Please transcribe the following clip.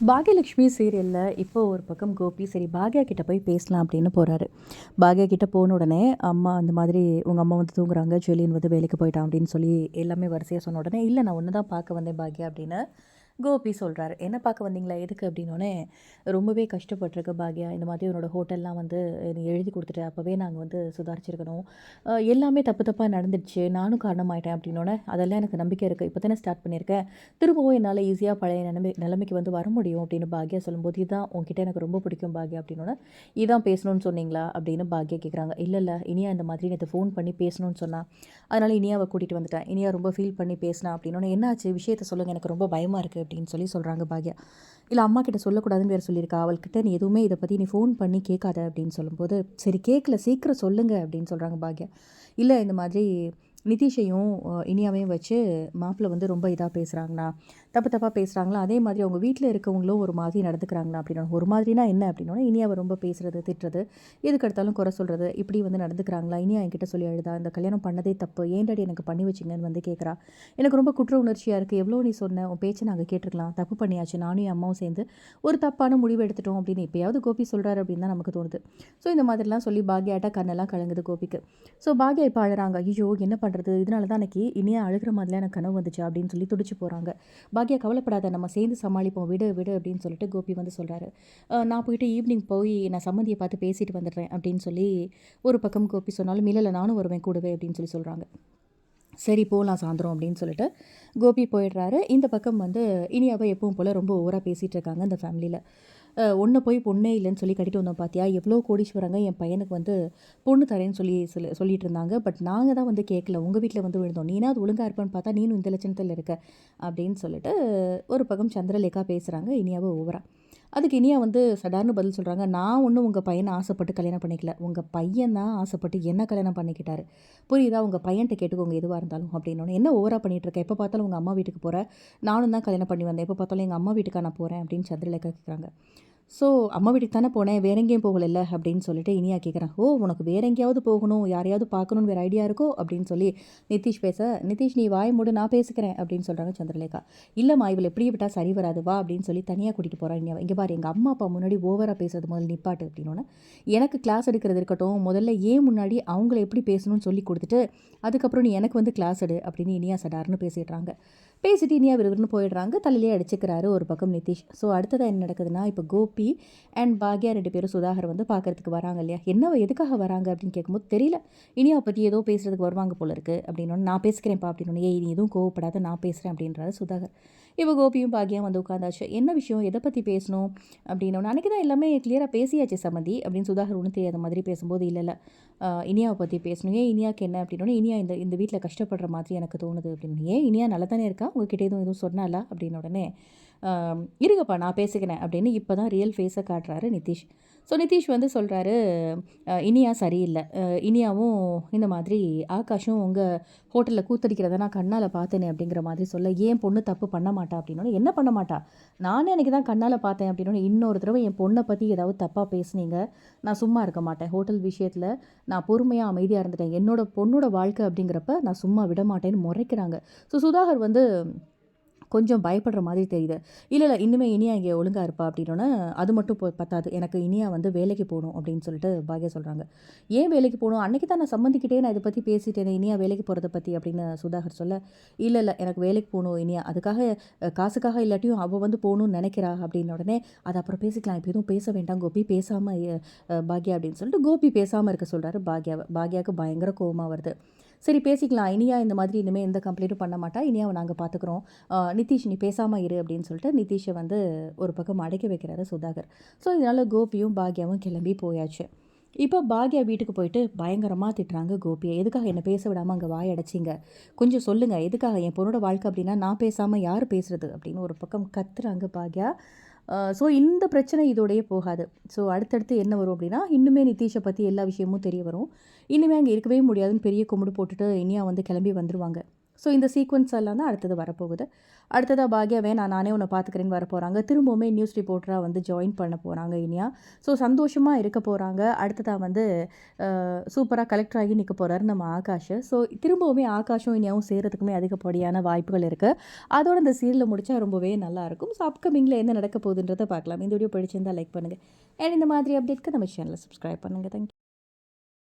பாக்யலக்ஷ்மி சீரியலில் இப்போ ஒரு பக்கம் கோபி சரி பாக்யா கிட்ட போய் பேசலாம் அப்படின்னு போகிறாரு பாக்யா கிட்ட போன உடனே அம்மா அந்த மாதிரி உங்கள் அம்மா வந்து தூங்குறாங்க ஜெலின் வந்து வேலைக்கு போயிட்டான் அப்படின்னு சொல்லி எல்லாமே வரிசையாக சொன்ன உடனே இல்லை நான் ஒன்று தான் பார்க்க வந்தேன் பாக்யா அப்படின்னு கோபி சொல்கிறாரு என்ன பார்க்க வந்தீங்களா? எதுக்கு? அப்படின்னோடனே ரொம்பவே கஷ்டப்பட்டிருக்கு பாக்யா. இந்த மாதிரி என்னோடய ஹோட்டல்லாம் வந்து எழுதி கொடுத்துட்டு. அப்போவே நாங்கள் வந்து சுதாரிச்சிருக்கணும். எல்லாமே தப்பு தப்பாக நடந்துடுச்சு. நானும் காரணமாயிட்டேன். அப்படின்னோடனே அதெல்லாம் எனக்கு நம்பிக்கை இருக்குது இப்போ தானே ஸ்டார்ட் பண்ணியிருக்கேன் திரும்பவும் என்னால் ஈஸியாக பழைய நிலைமை நிலைமைக்கு வந்து வர முடியும் அப்படின்னு பாக்யா சொல்லும்போது இதுதான் உங்ககிட்ட எனக்கு ரொம்ப பிடிக்கும் பாக்யா. அப்படின்னோடனே இதான் பேசணும்னு சொன்னீங்களா? அப்படின்னு பாக்யா கேட்குறாங்க இல்லை இல்லை. இனியா இந்த மாதிரி நேற்று ஃபோன் பண்ணி பேசணும்னு சொன்னால் அதனால் இனியாவை கூட்டிகிட்டு வந்துட்டேன். இனியா ரொம்ப ஃபீல் பண்ணி பேசினா. அப்படின்னோடனே என்னாச்சு? விஷயத்த சொல்லுங்கள் எனக்கு ரொம்ப பயமாக இருக்குது அப்படின்னு சொல்லி சொல்கிறாங்க பாக்யா. இல்லை அம்மா கிட்ட சொல்லக்கூடாதுன்னு வேறு சொல்லியிருக்கா. அவள்கிட்ட நீ எதுவுமே இதை பற்றி நீ ஃபோன் பண்ணி கேட்காத அப்படின்னு சொல்லும்போது சரி கேட்கல சீக்கிரம் சொல்லுங்க அப்படின்னு சொல்கிறாங்க பாக்யா. இல்லை இந்த மாதிரி நிதிஷையும் இனியாவையும் வச்சு மாப்பிள்ளை வந்து ரொம்ப இதாக பேசுகிறாங்கண்ணா தப்பு தப்பாக பேசுகிறாங்களா அதே மாதிரி அவங்க வீட்டில் இருக்கவங்களும் ஒரு மாதிரி நடந்துக்கிறாங்களா அப்படின்னு ஒரு மாதிரினா என்ன அப்படின்னா இனியாவை ரொம்ப பேசுகிறது திட்டுறது எதுக்கு எடுத்தாலும் குறை சொல்கிறது இப்படி வந்து நடந்துக்கிறாங்களா? இனியா என்கிட்ட சொல்லி அழுதா? இந்த கல்யாணம் பண்ணதே தப்பு. ஏன்டாடி எனக்கு பண்ணி வச்சிங்கன்னு வந்து கேட்குறா எனக்கு ரொம்ப குற்ற உணர்ச்சியாக இருக்குது எவ்வளோ நீ சொன்ன? உன் பேச்சை நாங்கள் கேட்டிருக்கலாம். தப்பு பண்ணியாச்சு. நானும் என் அம்மாவும் சேர்ந்து ஒரு தப்பான முடிவு எடுத்துட்டோம் அப்படின்னு இப்போயாவது கோபி சொல்கிறாரு அப்படின்னு தான் நமக்கு தோணுது. ஸோ இந்த மாதிரிலாம் சொல்லி பாக்யாட்டா கண்ணெல்லாம் கலங்குது கோபிக்கு. ஸோ பாக்யா இப்போ அழுறாங்க. ஐயோ என்ன பண்ணுறது இதனால தான் எனக்கு இனியா அழுகிற மாதிரிலாம் எனக்கு கனவு வந்துச்சு அப்படின்னு சொல்லி துடிச்சு போகிறாங்க பாக்யா கவலைப்படாத. நம்ம சேர்ந்து சமாளிப்போம். விடு விடு அப்படின்னு சொல்லிட்டு கோபி வந்து சொல்கிறாரு நான் போயிட்டு ஈவினிங் போய் நான் சம்மந்தியை பார்த்து பேசிட்டு வந்துடுறேன் அப்படின்னு சொல்லி ஒரு பக்கம் கோபி சொன்னாலும் இல்லை இல்லை நானும் வருவேன் கூடவே அப்படின்னு சொல்லி சொல்கிறாங்க சரி போகலாம் சாயந்தரம் அப்படின்னு சொல்லிட்டு கோபி போயிடுறாரு. இந்த பக்கம் வந்து இனியாவை எப்பவும் போல் ரொம்ப ஓவராக பேசிகிட்டு இருக்காங்க இந்த ஃபேமிலியில் ஒன்று போய் பொண்ணே இல்லைன்னு சொல்லி கட்டிட்டு வந்தோம் பார்த்தியா எவ்வளோ கோடீஸ்வரங்க என் பையனுக்கு வந்து பொண்ணு தரேன்னு சொல்லி சொல்லி சொல்லிட்டு இருந்தாங்க. பட் நாங்கள் தான் வந்து கேட்கல உங்கள் வீட்டில் வந்து விழுந்தோம். நீனா அது ஒழுங்காக இருப்பேன்னு பார்த்தா நீனும் இந்த லட்சணத்தில் இருக்க அப்படின்னு சொல்லிட்டு ஒரு பக்கம் சந்திரலேகா பேசுகிறாங்க இனியாவை ஓவராக அதுக்கு இனியா வந்து சடார்னு பதில் சொல்கிறாங்க நான் ஒன்றும் உங்கள் பையனை ஆசைப்பட்டு கல்யாணம் பண்ணிக்கல. உங்கள் பையன் தான் ஆசைப்பட்டு என்ன கல்யாணம் பண்ணிக்கிட்டாரு. புரியுதா? உங்கள் பையன்கிட்ட கேட்டுக்கோங்க எதுவாக இருந்தாலும் அப்படின்னு என்ன ஓவராக பண்ணிகிட்டு இருக்கேன் எப்போ பார்த்தாலும் உங்கள் அம்மா வீட்டுக்கு போகிறேன் நானும் தான் கல்யாணம் பண்ணி வந்தேன். எப்போ பார்த்தாலும் எங்கள் அம்மா வீட்டுக்காக நான் போகிறேன் அப்படின்னு சந்திரலேகா கேட்குறாங்க ஸோ அம்மா வீட்டுக்கு தானே போனேன் வேற எங்கேயும் போகலைல்ல அப்படின்னு சொல்லிட்டு இனியா கேட்குறேன் ஓ உனக்கு வேற எங்கேயாவது போகணும் யாரையாவது பார்க்கணுன்னு வேறு ஐடியா இருக்கோ அப்படின்னு சொல்லி நிதிஷ் பேச நிதிஷ் நீ வாய் மூடு நான் பேசிக்கிறேன் அப்படின்னு சொல்கிறாங்க சந்திரலேகா. இல்லைம்மா இவள் எப்படி விட்டால் சரி வராது வா அப்படின்னு சொல்லி தனியாக கூட்டிகிட்டு போகிறான் இனியா இங்கே பாரு எங்கள் அம்மா அப்பா முன்னாடி ஓவராக பேசுறது முதல்ல நிப்பாட்டு அப்படின்னு எனக்கு கிளாஸ் எடுக்கிறது இருக்கட்டும் முதல்ல ஏன் முன்னாடி அவங்கள எப்படி பேசணும்னு சொல்லி கொடுத்துட்டு அதுக்கப்புறம் நீ எனக்கு வந்து கிளாஸ் எடு அப்படின்னு இனியா சடார்னு பேசிடுறாங்க. பேசிட்டு இனியா விறுவிறுன்னு போயிடுறாங்க தலையிலே அடிச்சுக்கிறாரு ஒரு பக்கம் நிதிஷ். ஸோ அடுத்ததாக என்ன நடக்குதுன்னா இப்போ கோப் அண்ட் பாக்யா ரெண்டு பேரும் சுதாகர் வந்து பார்க்கறதுக்கு வராங்க இல்லையா? என்ன எதுக்காக வராங்க அப்படின்னு கேட்கும்போது தெரியல. இனியாவை பற்றி ஏதோ பேசுகிறதுக்கு வருவாங்க போல இருக்கு அப்படின்னு நான் பேசுகிறேன்ப்பா அப்படின்னு ஏய் நீ எதுவும் கோவப்படாத நான் பேசுகிறேன் அப்படின்றாரு சுதாகர். இப்போ கோபியும் பாக்யம் வந்து உட்காந்தாச்சு. என்ன விஷயம்? எதை பற்றி பேசணும்? அப்படின்னு அன்றைக்கி தான் எல்லாமே கிளியராக பேசியாச்சு சம்மந்தி அப்படின்னு சுதாகர் ஒன்றும் தெரியாத மாதிரி பேசும்போது இல்லை இல்லை இனியாவை பற்றி பேசணும். ஏன் இனியாக்கு என்ன? அப்படின்னு இனியா இந்த இந்த வீட்டில் கஷ்டப்படுற மாதிரி எனக்கு தோணுது அப்படின்னு ஏன் இனியா நல்லா தானே இருக்கா? உங்ககிட்ட எதுவும் எதுவும் சொன்னாலா அப்படின்னு உடனே இருங்கப்பா நான் பேசிக்கிறேன் அப்படின்னு இப்போ தான் ரியல் ஃபேஸை காட்டுறாரு நிதிஷ். ஸோ நிதிஷ் வந்து சொல்கிறாரு இனியா சரியில்லை. இனியாவும் இந்த மாதிரி ஆகாஷும் உங்கள் ஹோட்டலில் கூத்தடிக்கிறத நான் கண்ணால் பார்த்தேனே அப்படிங்கிற மாதிரி சொல்ல ஏன் பொண்ணு தப்பு பண்ண மாட்டா? அப்படின்னோடனே என்ன பண்ண மாட்டா? நானே எனக்கு தான் கண்ணால் பார்த்தேன் அப்படின்னோடனே இன்னொரு தடவை என் பொண்ணை பற்றி ஏதாவது தப்பாக பேசுனீங்க? நான் சும்மா இருக்க மாட்டேன். ஹோட்டல் விஷயத்தில் நான் பொறுமையாக அமைதியாக இருந்துட்டேன். என்னோட பொண்ணோட வாழ்க்கை அப்படிங்கிறப்ப நான் சும்மா விட மாட்டேன்னு முறைக்கிறாங்க. ஸோ சுதாகர் வந்து கொஞ்சம் பயப்படுற மாதிரி தெரியுது. இல்லை இல்லை இன்னுமே இனியா இங்கே ஒழுங்காக இருப்பா அப்படின்னோன்னே அது மட்டும் போ பத்தாது. எனக்கு இனியா வந்து வேலைக்கு போகணும் அப்படின்னு சொல்லிட்டு பாக்யா சொல்கிறாங்க ஏன் வேலைக்கு போகணும்? அன்றைக்கி தான் நான் சம்மந்திக்கிட்டே நான் இதை பற்றி பேசிட்டேன் இனியா வேலைக்கு போகிறத பற்றி அப்படின்னு சுதாகர் சொல்ல இல்லை இல்லை எனக்கு வேலைக்கு போகணும் இனியா. அதுக்காக காசுக்காக இல்லாட்டியும் அவள் வந்து போகணும்னு நினைக்கிறா அப்படின்னு உடனே அது அப்புறம் பேசிக்கலாம். இப்போ எதுவும் பேச வேண்டாம். கோபி பேசாமல் பாக்யா அப்படின்னு சொல்லிட்டு கோபி பேசாமல் இருக்க சொல்கிறாரு பாக்யாவை. பாக்யாவுக்கு பயங்கர கோபமாக வருது. சரி பேசிக்கலாம். இனியா இந்த மாதிரி இனிமேல் எந்த கம்ப்ளைண்ட்டும் பண்ண மாட்டா. இனியாவை நாங்கள் பார்த்துக்குறோம் நிதிஷ் நீ பேசாமல் இரு அப்படின்னு சொல்லிட்டு நிதிஷை வந்து ஒரு பக்கம் அடைக்க வைக்கிறாரு சுதாகர். ஸோ இதனால் கோபியும் பாக்யாவும் கிளம்பி போயாச்சு. இப்போ பாக்யா வீட்டுக்கு போயிட்டு பயங்கரமாக திட்டுறாங்க கோபியை. எதுக்காக என்னை பேச விடாமல் அங்கே வாய் அடைச்சிங்க? கொஞ்சம் சொல்லுங்கள் எதுக்காக? என் பொண்ணோட வாழ்க்கை அப்படின்னா நான் பேசாமல் யார் பேசுகிறது அப்படின்னு ஒரு பக்கம் கத்துறாங்க பாக்யா. ஸோ இந்த பிரச்சனை இதோடயே போகாது. ஸோ அடுத்தடுத்து என்ன வரும் அப்படின்னா இன்னுமே நிதிஷை பற்றி எல்லா விஷயமும் தெரிய வரும். இன்னுமே அங்கே இருக்கவே முடியாதுன்னு பெரிய கும்பிடு போட்டுட்டு இனியா வந்து கிளம்பி வந்துடுவாங்க ஸோ இந்த சீக்வன்ஸ் எல்லாம் தான் அடுத்தது வரப்போகுது. அடுத்ததாக பாக்யாவே நான் நானே உன்னை பார்த்துக்கிறேன்னு வர போகிறாங்க திரும்பவுமே நியூஸ் ரிப்போர்ட்டராக வந்து ஜாயின் பண்ண போகிறாங்க இனியா. ஸோ சந்தோஷமாக இருக்க போகிறாங்க அடுத்ததாக வந்து சூப்பராக கலெக்டர் ஆகி நிற்க போகிறாரு நம்ம ஆகாஷ். ஸோ திரும்பவுமே ஆகாஷும் இனியாவும் சேர்கிறதுக்குமே அதிகப்படியான வாய்ப்புகள் இருக்குது அதோட இந்த சீரியலில் முடித்தா ரொம்பவே நல்லாயிருக்கும் ஸோ அப்கமிங்கில் என்ன நடக்க போகுதுன்றதை பார்க்கலாம். இந்த வீடியோ பிடிச்சிருந்தால் லைக் பண்ணுங்கள் அண்ட் இந்த மாதிரி அப்டேட்க்கு நம்ம சேனலை சப்ஸ்கிரைப் பண்ணுங்கள் தேங்க்யூ